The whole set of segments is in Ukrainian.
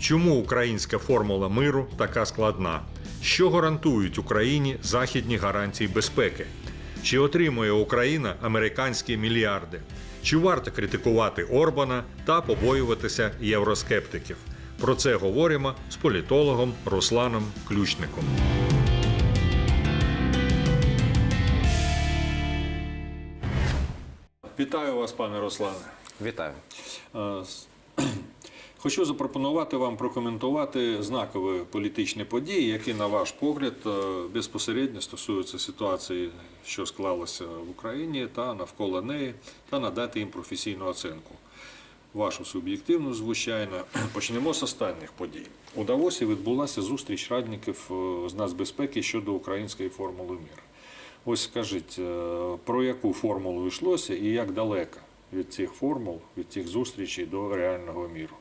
Чому українська формула миру така складна? Що гарантують Україні західні гарантії безпеки? Чи отримує Україна американські мільярди? Чи варто критикувати Орбана та побоюватися євроскептиків? Про це говоримо з політологом Русланом Ключником. Вітаю вас, пане Руслане. Вітаю. Хочу запропонувати вам прокоментувати знакові політичні події, які, на ваш погляд, е, безпосередньо стосуються ситуації, що склалася в Україні та навколо неї, та надати їм професійну оцінку. Вашу суб'єктивну, звичайно. Почнемо з останніх подій. У Давосі відбулася зустріч радників е, з нацбезпеки щодо української формули миру. Ось скажіть, е, про яку формулу йшлося і як далеко від цих формул, від цих зустрічей до реального міру?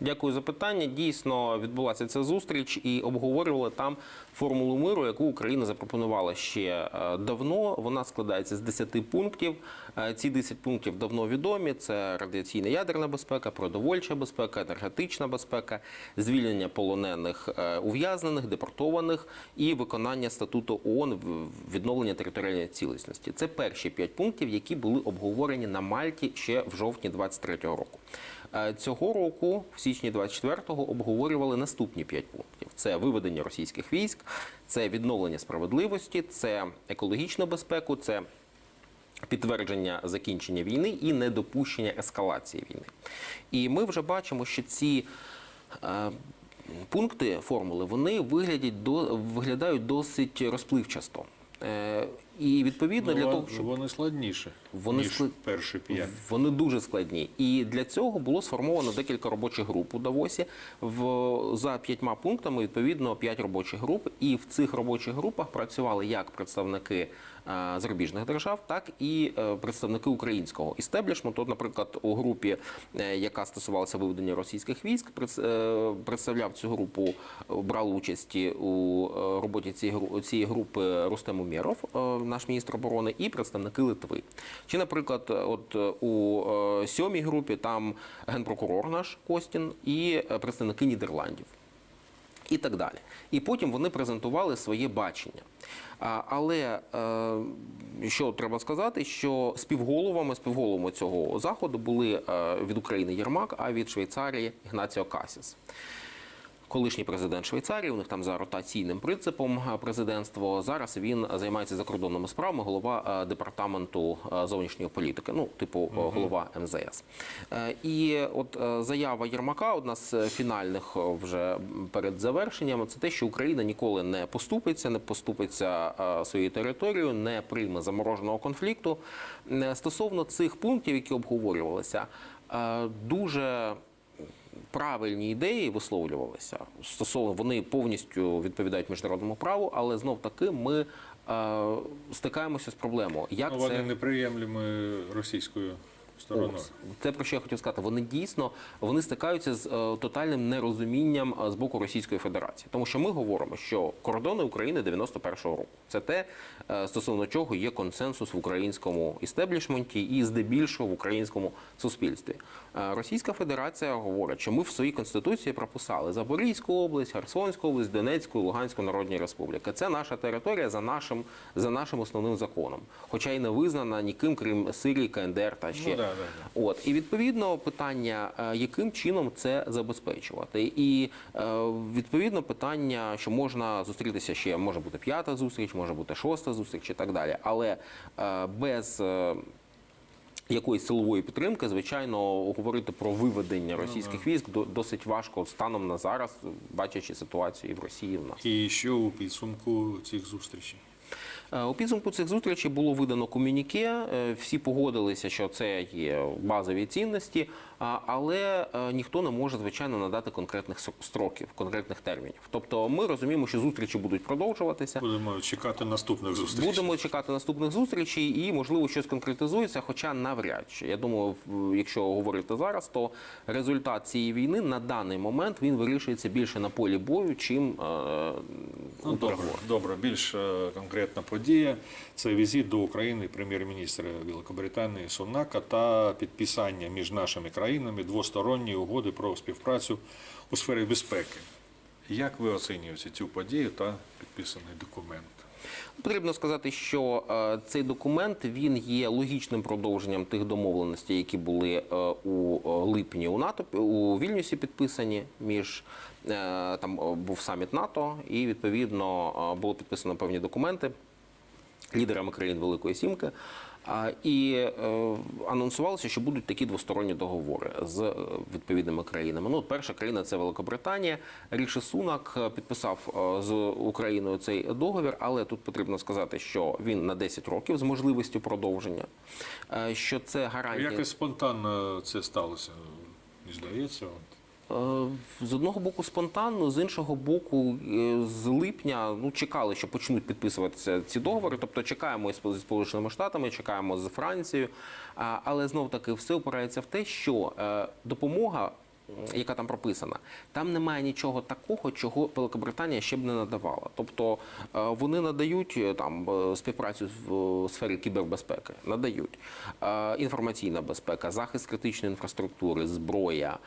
Дякую за питання. Дійсно відбулася ця зустріч і обговорювали там формулу миру, яку Україна запропонувала ще е, давно. Вона складається з 10 пунктів. Е, Ці 10 пунктів давно відомі: це радіаційна ядерна безпека, продовольча безпека, енергетична безпека, звільнення полонених е, ув'язнених, депортованих і виконання статуту ООН відновлення територіальної цілісності. Це перші 5 пунктів, які були обговорені на Мальті ще в жовтні 23-го року. Е, Цього року, в січні 24-го, обговорювали наступні п'ять пунктів: це виведення російських військ, це відновлення справедливості, це екологічну безпеку, це підтвердження закінчення війни і недопущення ескалації війни. І ми вже бачимо, що ці е, пункти формули вони виглядять до виглядають досить розпливчасто. І відповідно для того, щоб Ну, вони складніше, Вони ніж склад- перші п'ять. вони дуже складні. І для цього було сформовано декілька робочих груп у Давосі. В, за п'ятьма пунктами, відповідно, п'ять робочих груп. І в цих робочих групах працювали як представники е, зарубіжних держав, так і е, представники українського істеблішменту. Наприклад, у групі, е, яка стосувалася виведення російських військ, представляв цю групу, брав участь у роботі цієї групи Рустем Умєров, наш міністр оборони, і представники Литви. Чи, наприклад, от у е, сьомій групі там генпрокурор наш Костін і е, представники Нідерландів і так далі. І потім вони презентували своє бачення. Але е, що треба сказати, що співголовами, співголовами цього заходу були від України Єрмак, а від Швейцарії Ігнаціо Касіс. Колишній президент Швейцарії, у них там за ротаційним принципом е, президентство. Зараз він займається закордонними справами, голова е, департаменту е, зовнішньої політики, ну типу голова МЗС. І от заява Єрмака, одна з фінальних вже перед завершенням, це те, що Україна ніколи не поступиться, не поступиться своєю територією, не прийме замороженого конфлікту. Стосовно цих пунктів, які обговорювалися, дуже правильні ідеї висловлювалися стосовно вони повністю відповідають міжнародному праву, але знов таки ми е, стикаємося з проблемою. Як Ну, це вони неприємлими російською стороною. Це про що я хотів сказати. Вони дійсно вони стикаються з е, тотальним нерозумінням е, з боку Російської Федерації, тому що ми говоримо, що кордони України 91-го року це те, е, стосовно чого є консенсус в українському істеблішменті і здебільшого в українському суспільстві. Е, Російська Федерація говорить, що ми в своїй конституції прописали Запорізьку область, Херсонську область, Донецьку, Луганську Народні Республіки. Це наша територія за нашим за нашим основним законом, хоча й не визнана ніким, крім Сирії, КНДР та ще Ну, да. От і відповідно питання, е, яким чином це забезпечувати, і е, відповідно питання, що можна зустрітися ще може бути п'ята зустріч, може бути шоста зустріч і так далі, але е, без Якоїсь силової підтримки, звичайно, говорити про виведення російських військ до- досить важко станом на зараз, бачачи ситуацію і в Росії і в нас. І що у підсумку цих зустрічей? Е, У підсумку цих зустрічей було видано комюніке. е, Всі погодилися, що це є базові цінності, але е, ніхто не може звичайно надати конкретних строків, конкретних термінів. Тобто, ми розуміємо, що зустрічі будуть продовжуватися. Будемо чекати наступних зустрічей. Будемо чекати наступних зустрічей і, можливо, щось конкретизується, хоча навряд чи. Я думаю, якщо говорити зараз, то результат цієї війни на даний момент він вирішується більше на полі бою, чим е, Ну, добре, добре, більш е, конкретно подія. Це візит до України прем'єр-міністра Великобританії Сунака та підписання між нашими країнами двосторонньої угоди про співпрацю у сфері безпеки. Як ви оцінюєте цю подію та підписаний документ? Потрібно сказати, що е, цей документ він є логічним продовженням тих домовленостей, які були е, у липні у НАТО у Вільнюсі підписані між е, там був саміт НАТО, і відповідно було підписано певні документи лідерами країн Великої Сімки. І е, анонсувалося, що будуть такі двосторонні договори з е, відповідними країнами. Ну, перша країна це Великобританія. Ріші Сунак е, підписав з Україною цей договір, але тут потрібно сказати, що він на 10 років з можливістю продовження. Що це гарантія. Якось спонтанно це сталося, здається. Е, З одного боку спонтанно, з іншого боку, е, з липня ну чекали, що почнуть підписуватися ці договори. Тобто чекаємо зі Сполученими Штатами, чекаємо з Францією. Але знов таки все опирається в те, що е, допомога. Яка там прописана, там немає нічого такого, чого Великобританія ще б не надавала. Тобто е, вони надають е, там е, співпрацю в сфері кібербезпеки, надають інформаційна безпека, захист критичної інфраструктури, зброя,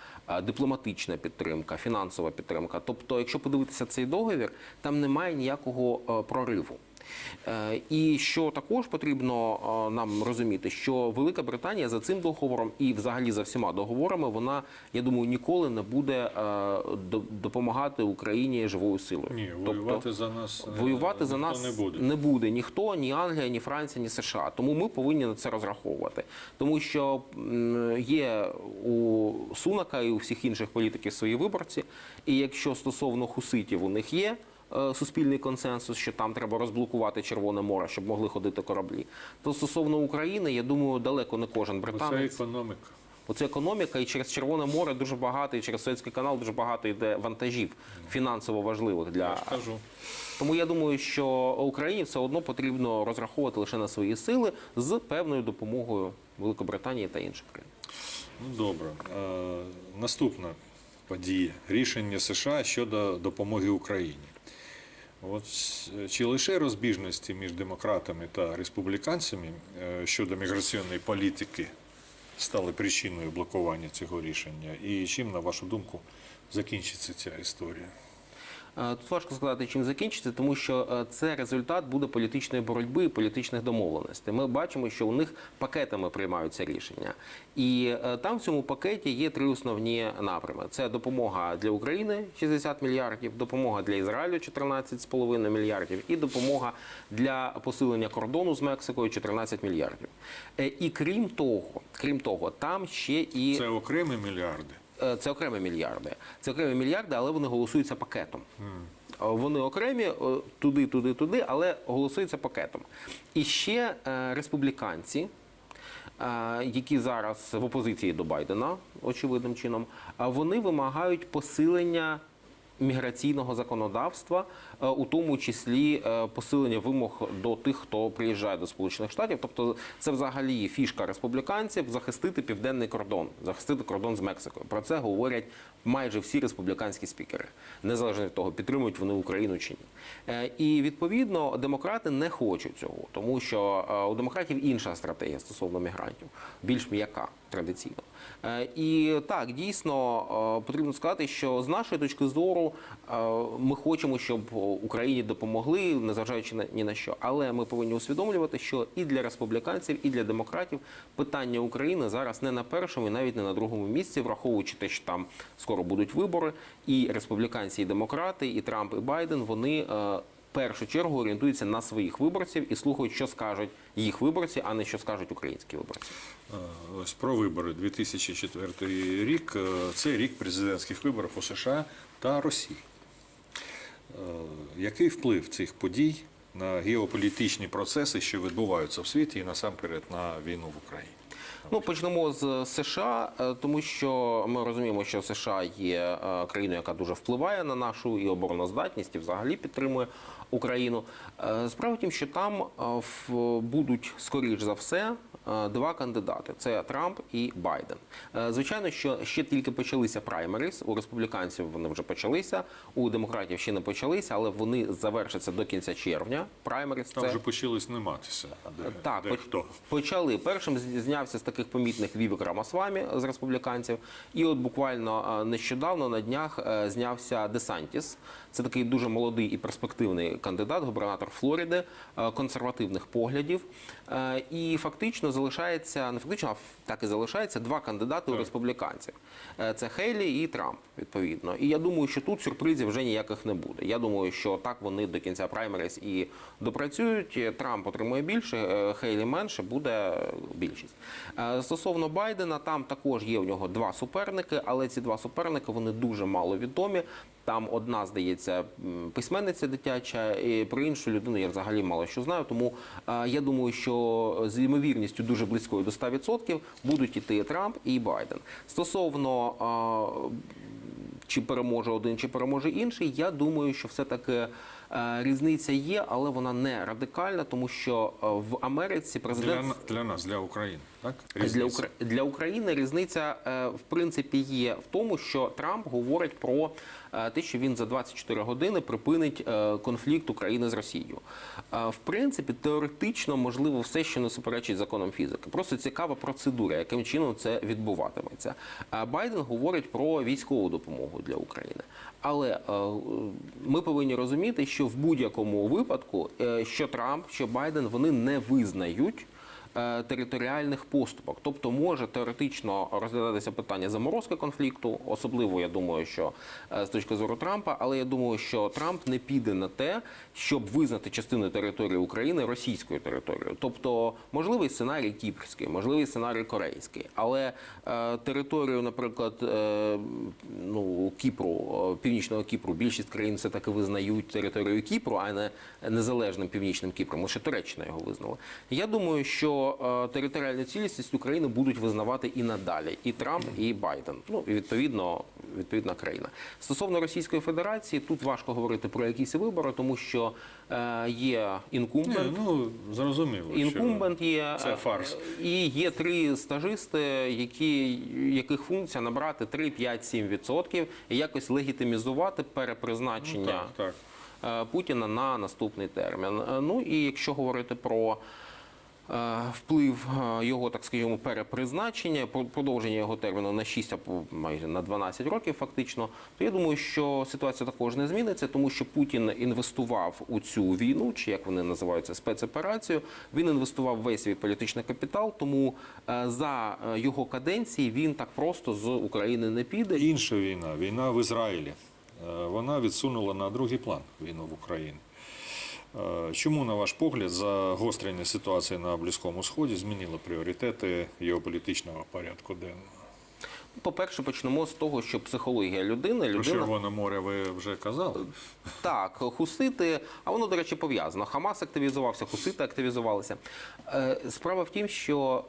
дипломатична підтримка, фінансова підтримка. Тобто, якщо подивитися цей договір, там немає ніякого прориву. Е, І що також потрібно е, нам розуміти, що Велика Британія за цим договором і взагалі за всіма договорами, вона, я думаю, ніколи не буде е, допомагати Україні живою силою. Ні, Тобто, воювати за нас Воювати за нас не буде. не буде ніхто, ні Англія, ні Франція, ні США. Тому ми повинні на це розраховувати. Тому що є у Сунака і у всіх інших політиків свої виборці. І якщо стосовно хуситів у них є. Е, Суспільний консенсус, що там треба розблокувати Червоне море, щоб могли ходити кораблі. То стосовно України, я думаю, далеко не кожен Бо Це економіка. Оце економіка, і через Червоне море дуже багато, і через Суецький канал дуже багато йде вантажів фінансово важливих для Я ж кажу. тому я думаю, що Україні все одно потрібно розраховувати лише на свої сили з певною допомогою Великобританії та інших країн. Ну добре. Е, наступна подія. Рішення США щодо допомоги Україні. От чи лише розбіжності між демократами та республіканцями е, щодо міграційної політики стали причиною блокування цього рішення? І чим, на вашу думку, закінчиться ця історія? Е, Тут важко сказати, чим закінчиться, тому що е, це результат буде політичної боротьби і політичних домовленостей. Ми бачимо, що у них пакетами приймаються рішення, і е, там в цьому пакеті є три основні напрями: це допомога для України 60 мільярдів, допомога для Ізраїлю 14,5 мільярдів, і допомога для посилення кордону з Мексикою 14 мільярдів. І крім того, крім того, там ще і Це окремі мільярди. Е, Це окремі мільярди. Це окремі мільярди, але вони голосуються пакетом. Е, Вони окремі е, туди, туди, туди, але голосуються пакетом. І ще республіканці, які зараз в опозиції до Байдена, очевидним чином, вони вимагають посилення. Міграційного законодавства, е, у тому числі е, посилення вимог до тих, хто приїжджає до Сполучених Штатів. Тобто, це взагалі фішка республіканців захистити південний кордон, захистити кордон з Мексикою. Про це говорять майже всі республіканські спікери, незалежно від того, підтримують вони Україну чи ні. Е, І відповідно демократи не хочуть цього, тому що у демократів інша стратегія стосовно мігрантів, більш м'яка традиційно. Е, І так, дійсно е, потрібно сказати, що з нашої точки зору е, ми хочемо, щоб Україні допомогли, незважаючи на ні на що. Але ми повинні усвідомлювати, що і для республіканців, і для демократів питання України зараз не на першому і навіть не на другому місці, враховуючи те, що там скоро будуть вибори, і республіканці, і демократи, і Трамп, і Байден вони. Першу чергу орієнтуються на своїх виборців і слухають, що скажуть їх виборці, а не що скажуть українські виборці. Ось про вибори 2004 рік. Е, Це рік президентських виборів у США та Росії. Е, Який вплив цих подій на геополітичні процеси, що відбуваються в світі, і насамперед на війну в Україні? Ну, почнемо з США, е, тому що ми розуміємо, що США є країною, яка дуже впливає на нашу і обороноздатність, і взагалі підтримує Україну. Е, Справа в тім, що там е, будуть скоріш за все. е, Два кандидати це Трамп і Байден. Звичайно, що ще тільки почалися праймерис. У республіканців вони вже почалися, у демократів ще не почалися, але вони завершаться до кінця червня. Праймерис Там це вже почали зніматися. Де, так, де поч- хто. почали. Першим знявся з таких помітних Вівек Рамасвамі з республіканців. І от буквально нещодавно на днях знявся Десантіс. Це такий дуже молодий і перспективний кандидат, губернатор Флориди, е, консервативних поглядів. Е, І фактично залишається, не фактично, а так і залишається два кандидати у республіканців. Е, Це Хейлі і Трамп, відповідно. І я думаю, що тут сюрпризів вже ніяких не буде. Я думаю, що так вони до кінця праймерис і допрацюють. Трамп отримує більше, Хейлі менше, буде більшість. Стосовно Байдена, там також є в нього два суперники, але ці два суперники вони дуже мало відомі. Там одна, здається, письменниця дитяча, і про іншу людину я взагалі мало що знаю. Тому е, я думаю, що з ймовірністю дуже близькою до 100% будуть іти Трамп і Байден. Стосовно е, чи переможе один, чи переможе інший. Я думаю, що все-таки е, різниця є, але вона не радикальна, тому що в Америці Для, президент на- для нас, для України. Так? для, Різниця. Укра... для України різниця е, в принципі є в тому, що Трамп говорить про е, те, що він за 24 години припинить е, конфлікт України з Росією. В принципі, теоретично можливо все, що не суперечить законам фізики. Просто цікава процедура, яким чином це відбуватиметься. Байден говорить про військову допомогу для України. Але ми повинні розуміти, що в будь-якому випадку, що Трамп, що Байден, вони не визнають територіальних поступок. Тобто може теоретично розглядатися питання заморозки конфлікту, особливо я думаю, що е, з точки зору Трампа, але я думаю, що Трамп не піде на те, щоб визнати частину території України російською територією. Тобто можливий сценарій кіпрський, можливий сценарій корейський, але е, територію, наприклад, е, ну Кіпру, е, північного Кіпру, більшість країн все таки визнають територію Кіпру, а не незалежним північним Кіпром. Лише Туреччина його визнала. Я думаю, що е, територіальну цілісність України будуть визнавати і надалі, і Трамп, і Байден. Ну і відповідно, відповідна країна. Стосовно Російської Федерації, тут важко говорити про якісь вибори, тому що е, є Ні, інкумбент. ну, зрозуміло. що Інкумбент є Це фарс. е, і є три стажисти, які яких функція набрати 3, 5, 7 відсотків і якось легітимізувати перепризначення Ну, Так, так. е, Путіна на наступний термін. Ну і якщо говорити про вплив е, його, так скажімо, перепризначення, про- продовження його терміну на 6 або майже на 12 років, фактично, то я думаю, що ситуація також не зміниться, тому що Путін інвестував у цю війну, чи як вони називаються, спецоперацію. Він інвестував весь свій політичний капітал, тому е, за е, його каденції він так просто з України не піде. Інша війна, війна в Ізраїлі. Е, Вона відсунула на другий план війну в Україні. Е, Чому, на ваш погляд, загострення ситуації на Близькому Сході змінило пріоритети геополітичного порядку денного? По-перше, почнемо з того, що психологія людини, Про людина Червоне море ви вже казали? Так, хусити, а воно, до речі, пов'язано. Хамас активізувався, хусити активізувалися. Е, Справа в тім, що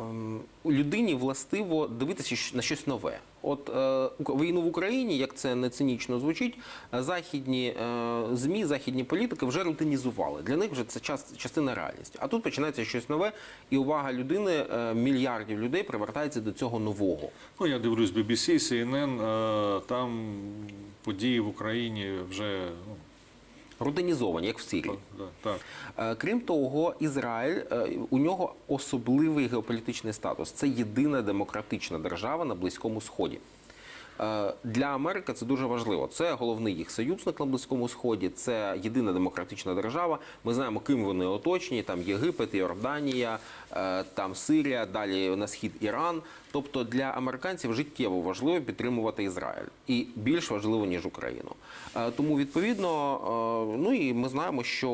ем, людині властиво дивитися на щось нове. От е, війну в Україні, як це не цинічно звучить, е, західні е, змі, західні політики вже рутинізували. Для них вже це час, частина реальності. А тут починається щось нове, і увага людини, е, мільярдів людей привертається до цього нового. Ну, я дивлюсь BBC, CNN, е, там події в Україні вже ну, Рутинізовані, як в Сирії. да, так. Е, Крім того, Ізраїль е, у нього особливий геополітичний статус. Це єдина демократична держава на Близькому Сході. Е, Для Америки це дуже важливо. Це головний їх союзник на Близькому Сході, це єдина демократична держава. Ми знаємо, ким вони оточені. Там Єгипет, Йорданія, там Сирія, далі на схід Іран. Тобто для американців життєво важливо підтримувати Ізраїль і більш важливо ніж Україну. Е, Тому відповідно, е, ну і ми знаємо, що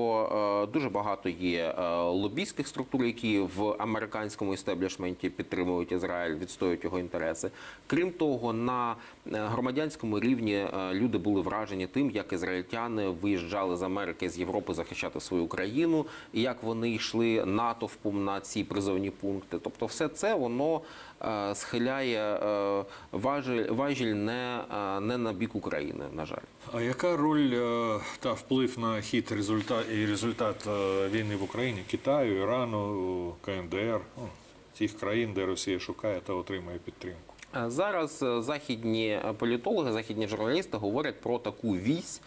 е, дуже багато є лобійських структур, які в американському істеблішменті підтримують Ізраїль, відстоюють його інтереси. Крім того, на громадянському рівні люди були вражені тим, як ізраїльтяни виїжджали з Америки з Європи захищати свою країну, і як вони йшли натовпом на ці призовні пункти. Тобто, все це воно схиляє е, важіль, важіль не, е, не на бік України, на жаль. А яка роль е, та вплив на хід результат і результат війни в Україні Китаю, Ірану, КНДР, ну, тих країн, де Росія шукає та отримує підтримку? Зараз західні політологи, західні журналісти говорять про таку вісь,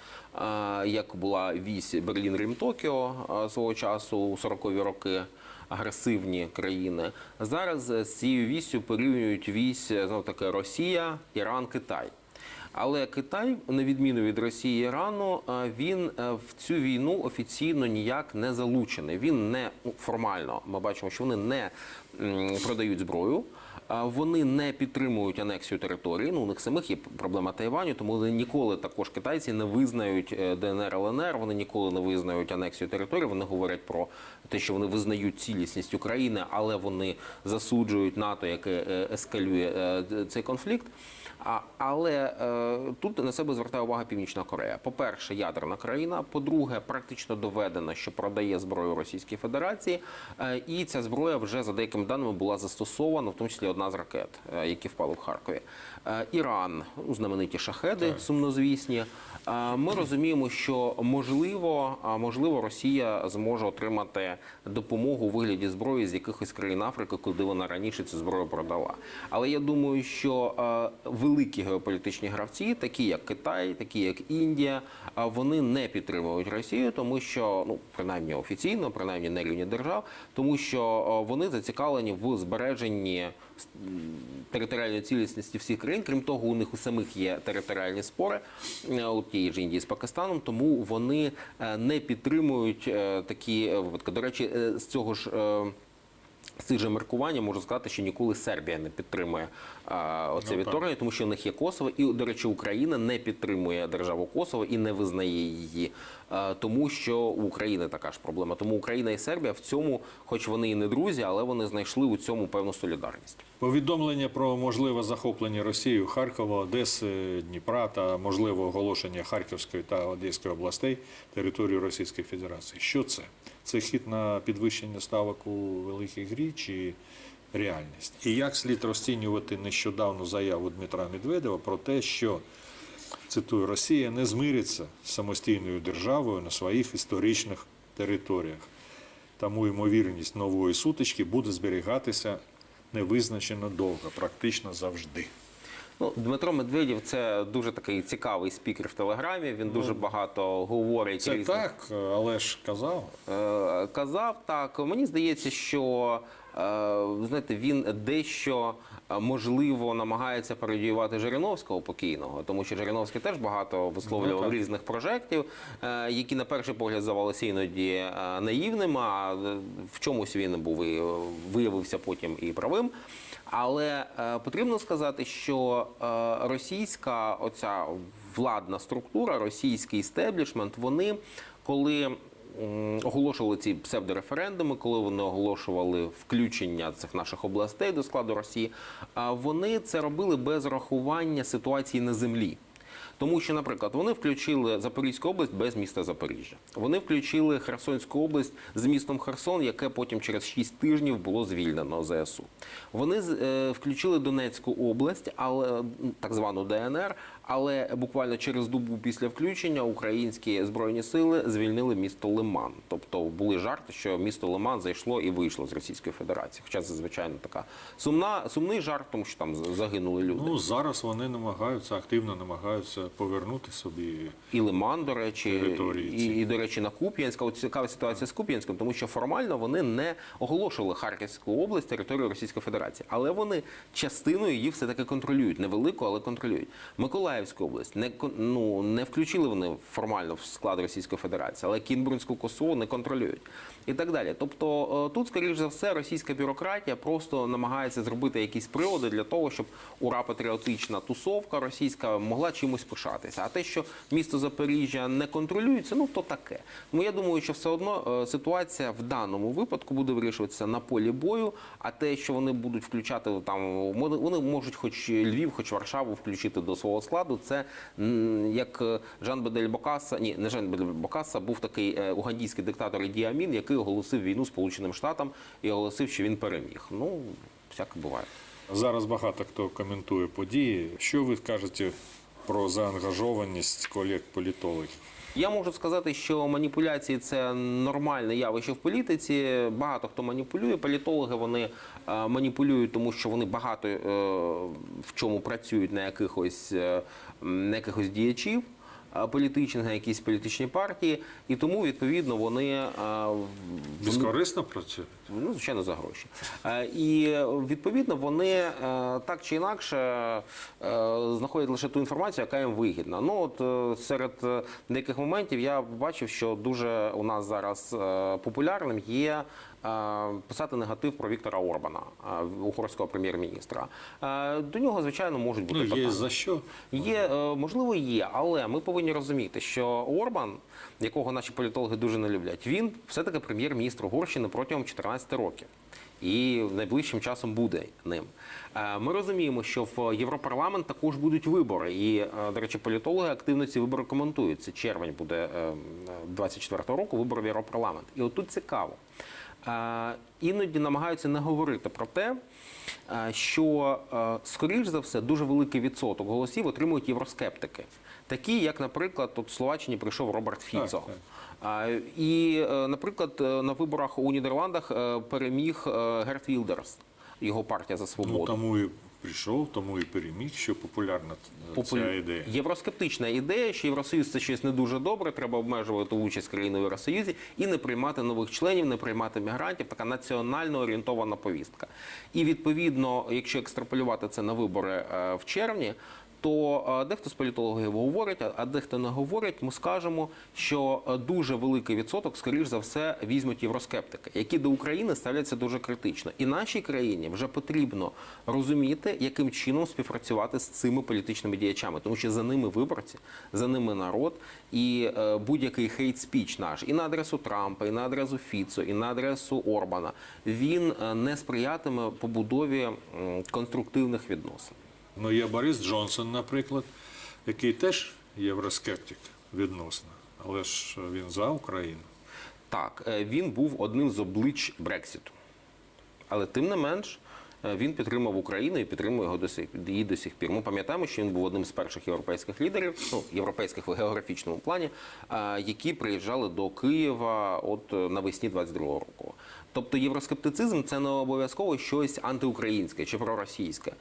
як була вісь Берлін-Рим-Токіо е, свого часу у 40-ві роки. Агресивні країни зараз з цією вісю порівнюють вісь знов таки Росія, Іран, Китай. Але Китай, на відміну від Росії і Ірану, е, він е, в цю війну офіційно ніяк не залучений. Він не формально. Ми бачимо, що вони не продають зброю. Вони не підтримують анексію території. Ну у них самих є проблема Тайваню, тому вони ніколи також китайці не визнають е, ДНР ЛНР. Вони ніколи не визнають анексію території. Вони говорять про те, що вони визнають цілісність України, але вони засуджують НАТО, яке е, ескалює е, цей конфлікт. Але е, тут на себе звертає увагу Північна Корея. По-перше, ядерна країна. По-друге, практично доведено, що продає зброю Російській Федерації. Е, і ця зброя вже за деякими даними була застосована, в тому числі одна з ракет, е, які впали в Харкові. Е, Іран, ну, знамениті шахеди, сумнозвісні. Е, ми розуміємо, що можливо, можливо, Росія зможе отримати допомогу у вигляді зброї з якихось країн Африки, куди вона раніше цю зброю продала. Але я думаю, що е, великі геополітичні гравці, такі як Китай, такі як Індія, вони не підтримують Росію, тому що ну принаймні офіційно, принаймні на рівні держав, тому що вони зацікавлені в збереженні територіальної цілісності всіх країн. Крім того, у них у самих є територіальні спори е, у тієї ж Індії з Пакистаном, тому вони е, не підтримують е, такі випадки. До речі, з цього ж. з цих же міркувань можу сказати, що ніколи Сербія не підтримує оце Ну, відторгнення, тому що у них є Косово, і до речі, Україна не підтримує державу Косово і не визнає її, тому що у України така ж проблема. Тому Україна і Сербія в цьому, хоч вони і не друзі, але вони знайшли у цьому певну солідарність. Повідомлення про можливе захоплення Росією Харкова, Одеси, Дніпра та можливе оголошення Харківської та Одеської областей території Російської Федерації. Що це? Це хід на підвищення ставок у великій грі чи реальність? І як слід розцінювати нещодавну заяву Дмитра Медведєва про те, що цитую, Росія не змириться з самостійною державою на своїх історичних територіях. Тому ймовірність нової сутички буде зберігатися невизначено довго, практично завжди. Ну, Дмитро Медведєв це дуже такий цікавий спікер в телеграмі. Він дуже багато говорить Це різних так, але ж казав. Е, казав так. Мені здається, що е, знаєте, він дещо е, можливо намагається пародіювати Жириновського покійного, тому що Жириновський теж багато висловлював Ну, різних прожектів, е, які на перший погляд здавалися іноді наївними, а в чомусь він був і виявився потім і правим. Але е, потрібно сказати, що е, російська оця владна структура, російський істеблішмент, вони коли оголошували ці псевдореферендуми, коли вони оголошували включення цих наших областей до складу Росії, а вони це робили без рахування ситуації на землі. Тому що, наприклад, вони включили Запорізьку область без міста Запоріжжя. Вони включили Херсонську область з містом Херсон, яке потім через 6 тижнів було звільнено ЗСУ. Вони е, включили Донецьку область, але так звану ДНР. Але буквально через добу після включення українські збройні сили звільнили місто Лиман. Тобто були жарти, що місто Лиман зайшло і вийшло з Російської Федерації. Хоча це звичайно така сумна, сумний жарт, тому що там загинули люди. Ну зараз вони намагаються активно намагаються повернути собі. і Лиман, до речі, і, і, до речі, на Куп'янська. От цікава ситуація з Куп'янськом, тому що формально вони не оголошували Харківську область територією Російської Федерації, але вони частиною її все таки контролюють. Невелику, але контролюють. Миколаївську область не ну, не включили вони формально в склад Російської Федерації, але Кінбурнську косу не контролюють. І так далі. Тобто е, тут, скоріш за все, російська бюрократія просто намагається зробити якісь приводи для того, щоб ура патріотична тусовка російська могла чимось пишатися. А те, що місто Запоріжжя не контролюється, ну то таке. Тому я думаю, що все одно е, ситуація в даному випадку буде вирішуватися на полі бою. А те, що вони будуть включати там, вони можуть, хоч Львів, хоч Варшаву включити до свого складу. Це як е, Жан Бедель Бокаса, ні, не Жан Бедель Бокаса, був такий е, угандійський диктатор Іді Амін, який оголосив війну Сполученим Штатам і оголосив, що він переміг. Ну, всяке буває. Зараз багато хто коментує події. Що ви кажете про заангажованість колег-політологів? Я можу сказати, що маніпуляції це нормальне явище в політиці. Багато хто маніпулює. Політологи вони е, маніпулюють, тому що вони багато е, в чому працюють на якихось, е, на якихось діячів. Е, Політичних на якісь політичні партії, і тому відповідно вони, е, Безкорисно працюють? Ну, звичайно, за гроші. Е, І відповідно вони так чи інакше знаходять лише ту інформацію, яка їм вигідна. Ну от серед деяких моментів я бачив, що дуже у нас зараз популярним є. Е, Писати негатив про Віктора Орбана, е, угорського прем'єр-міністра. Е, До нього, звичайно, можуть бути Ну, є питання. за що. Є, можливо, є, але ми повинні розуміти, що Орбан, якого наші політологи дуже не люблять, він все-таки прем'єр-міністр Угорщини протягом 14 років. І найближчим часом буде ним. Ми розуміємо, що в Європарламент також будуть вибори. І, до речі, політологи активно ці вибори коментують. Це червень буде е, 24-го року, вибори в Європарламент. І отут цікаво. Е, Іноді намагаються не говорити про те, е, що, е, скоріш за все, дуже великий відсоток голосів отримують євроскептики. Такі, як, наприклад, от в Словаччині прийшов Роберт Фіцо. І, наприклад, на виборах у Нідерландах переміг Герт Вілдерс, його партія за свободу. Ну, тому і прийшов, тому і переміг, що популярна Попу... ця ідея. Євроскептична ідея, що Євросоюз це щось не дуже добре, треба обмежувати участь країни в Євросоюзі і не приймати нових членів, не приймати мігрантів. Така національно орієнтована повістка. І відповідно, якщо екстраполювати це на вибори е, в червні. То е, дехто з політологів говорить, а- дехто не говорить. Ми скажемо, що е, дуже великий відсоток, скоріш за все, візьмуть євроскептики, які до України ставляться дуже критично. І нашій країні вже потрібно розуміти, яким чином співпрацювати з цими політичними діячами, тому що за ними виборці, за ними народ, і е, будь-який хейт-спіч наш і на адресу Трампа, і на адресу Фіцо, і на адресу Орбана він не сприятиме побудові конструктивних відносин. Ну, є Борис Джонсон, наприклад, який теж євроскептик відносно, але ж він за Україну. Так, е, він був одним з облич Брексіту. Але тим не менш, він підтримав Україну і підтримує його до сих, її до сих пір. Ми пам'ятаємо, що він був одним з перших європейських лідерів, ну, європейських в географічному плані, е, які приїжджали до Києва от е, навесні 22-го року. Тобто євроскептицизм це не обов'язково щось антиукраїнське чи проросійське. Е,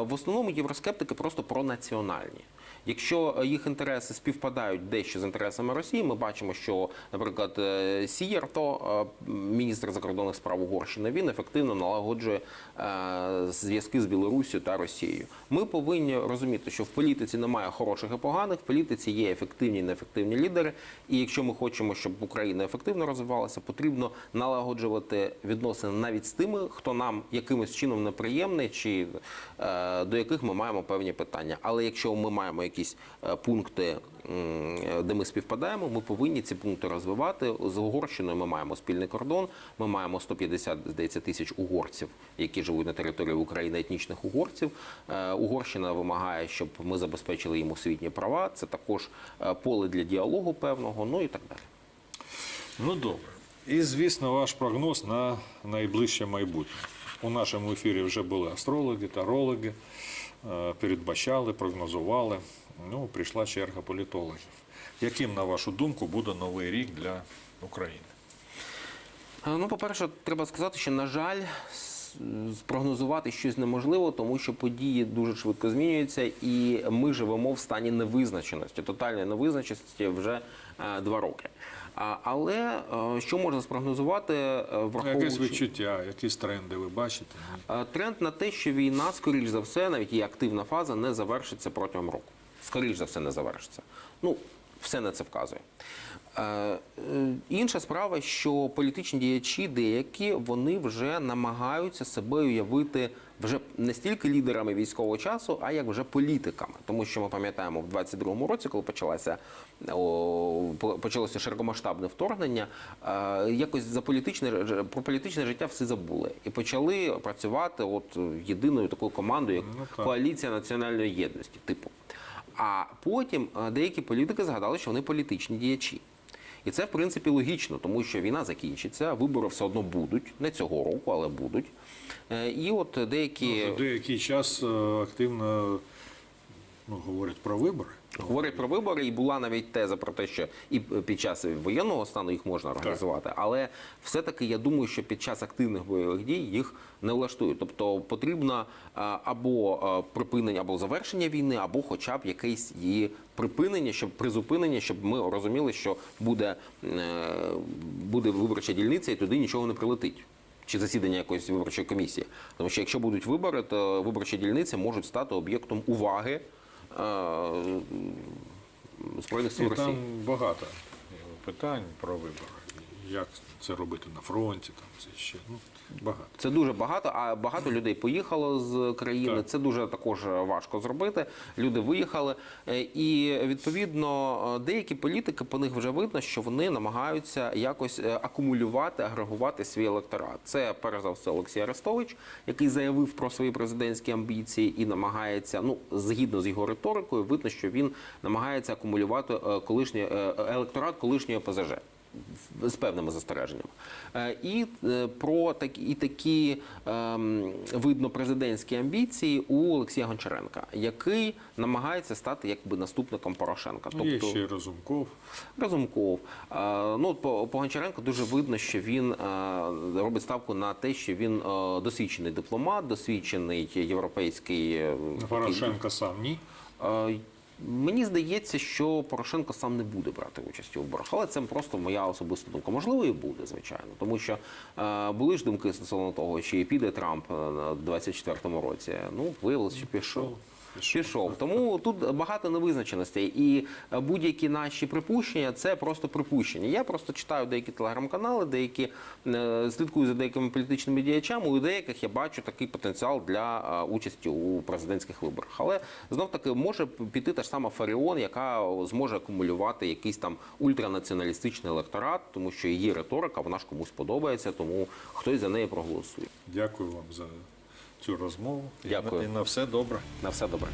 В основному євроскептики просто пронаціональні. Якщо е, їх інтереси співпадають дещо з інтересами Росії, ми бачимо, що, наприклад, е, Сієрто, е, міністр закордонних справ Угорщини, він ефективно налагоджує зв'язки з Білоруссю та Росією. Ми повинні розуміти, що в політиці немає хороших і поганих, в політиці є ефективні і неефективні лідери. І якщо ми хочемо, щоб Україна ефективно розвивалася, потрібно налагоджувати відносини навіть з тими, хто нам якимось чином неприємний, чи до яких ми маємо певні питання. Але якщо ми маємо якісь е, пункти, е, де ми співпадаємо, ми повинні ці пункти розвивати. З Угорщиною ми маємо спільний кордон. Ми маємо 150, здається, тисяч угорців, які живуть на території України, етнічних угорців. Е, Угорщина вимагає, щоб ми забезпечили їм освітні права. Це також поле для діалогу певного, ну і так далі. Ну добре. І, звісно, ваш прогноз на найближче майбутнє. У нашому ефірі вже були астрологи, тарологи, передбачали, прогнозували. Ну, прийшла черга політологів. Яким, на вашу думку, буде новий рік для України? Е, Ну, по-перше, треба сказати, що, на жаль, спрогнозувати щось неможливо, тому що події дуже швидко змінюються, і ми живемо в стані невизначеності, тотальної невизначеності вже е, два роки. Але е, що можна спрогнозувати, враховуючи... Якесь відчуття, якісь тренди ви бачите? Е, тренд на те, що війна, скоріш за все, навіть її активна фаза, не завершиться протягом року. Скоріш за все, не завершиться. Ну, все на це вказує. Е, е, Інша справа, що політичні діячі деякі вони вже намагаються себе уявити вже не стільки лідерами військового часу, а як вже політиками. Тому що ми пам'ятаємо в 22-му році, коли почалася о, почалося широкомасштабне вторгнення, е, якось за політичне про політичне життя всі забули і почали працювати от єдиною такою командою, як Ну, так. коаліція національної єдності, типу. А потім е, деякі політики згадали, що вони політичні діячі. І це, в принципі, логічно, тому що війна закінчиться, вибори все одно будуть, не цього року, але будуть. Е, І от деякі Ну, деякий час е, активно ну, говорять про вибори. Говорять про вибори, і була навіть теза про те, що і під час воєнного стану їх можна організувати. Але все-таки я думаю, що під час активних бойових дій їх не влаштують. Тобто потрібно або припинення, або завершення війни, або хоча б якесь її припинення, щоб призупинення, щоб ми розуміли, що буде, е, буде виборча дільниця, і туди нічого не прилетить. Чи засідання якоїсь виборчої комісії, тому що якщо будуть вибори, то виборчі дільниці можуть стати об'єктом уваги збройних сил Росії. там багато питань про вибори. Як це робити на фронті, там це ще ну, багато. Це дуже багато, а багато людей поїхало з країни. Так. Це дуже також важко зробити. Люди виїхали, Е, і відповідно е, деякі політики по них вже видно, що вони намагаються якось е, акумулювати, агрегувати свій електорат. Це перш за все Олексій Арестович, який заявив про свої президентські амбіції і намагається, ну згідно з його риторикою, видно, що він намагається акумулювати колишній електорат колишньої ОПЗЖ з певними застереженнями. Е, І е, про такі, і такі ем, видно президентські амбіції у Олексія Гончаренка, який намагається стати якби наступником Порошенка. Ну, Є ще Разумков. Разумков. Е, Ну, по, по Гончаренку дуже видно, що він робить ставку на те, що він досвідчений дипломат, досвідчений європейський Порошенко сам ні. Мені здається, що Порошенко сам не буде брати участь у виборах, але це просто моя особиста думка. Можливо, і буде, звичайно, тому що е, були ж думки стосовно того, чи піде Трамп е, на 24-му році. Ну, виявилося, що пішов. Пішов. Пішов. Тому тут багато невизначеностей. І будь-які наші припущення це просто припущення. Я просто читаю деякі телеграм-канали, деякі е, слідкую за деякими політичними діячами. У деяких я бачу такий потенціал для е, участі у президентських виборах. Але знов таки може піти та ж сама Фаріон, яка зможе акумулювати якийсь там ультранаціоналістичний електорат, тому що її риторика вона ж комусь подобається, тому хтось за неї проголосує. Дякую вам за цю розмову. І на- І на все добре. На все добре.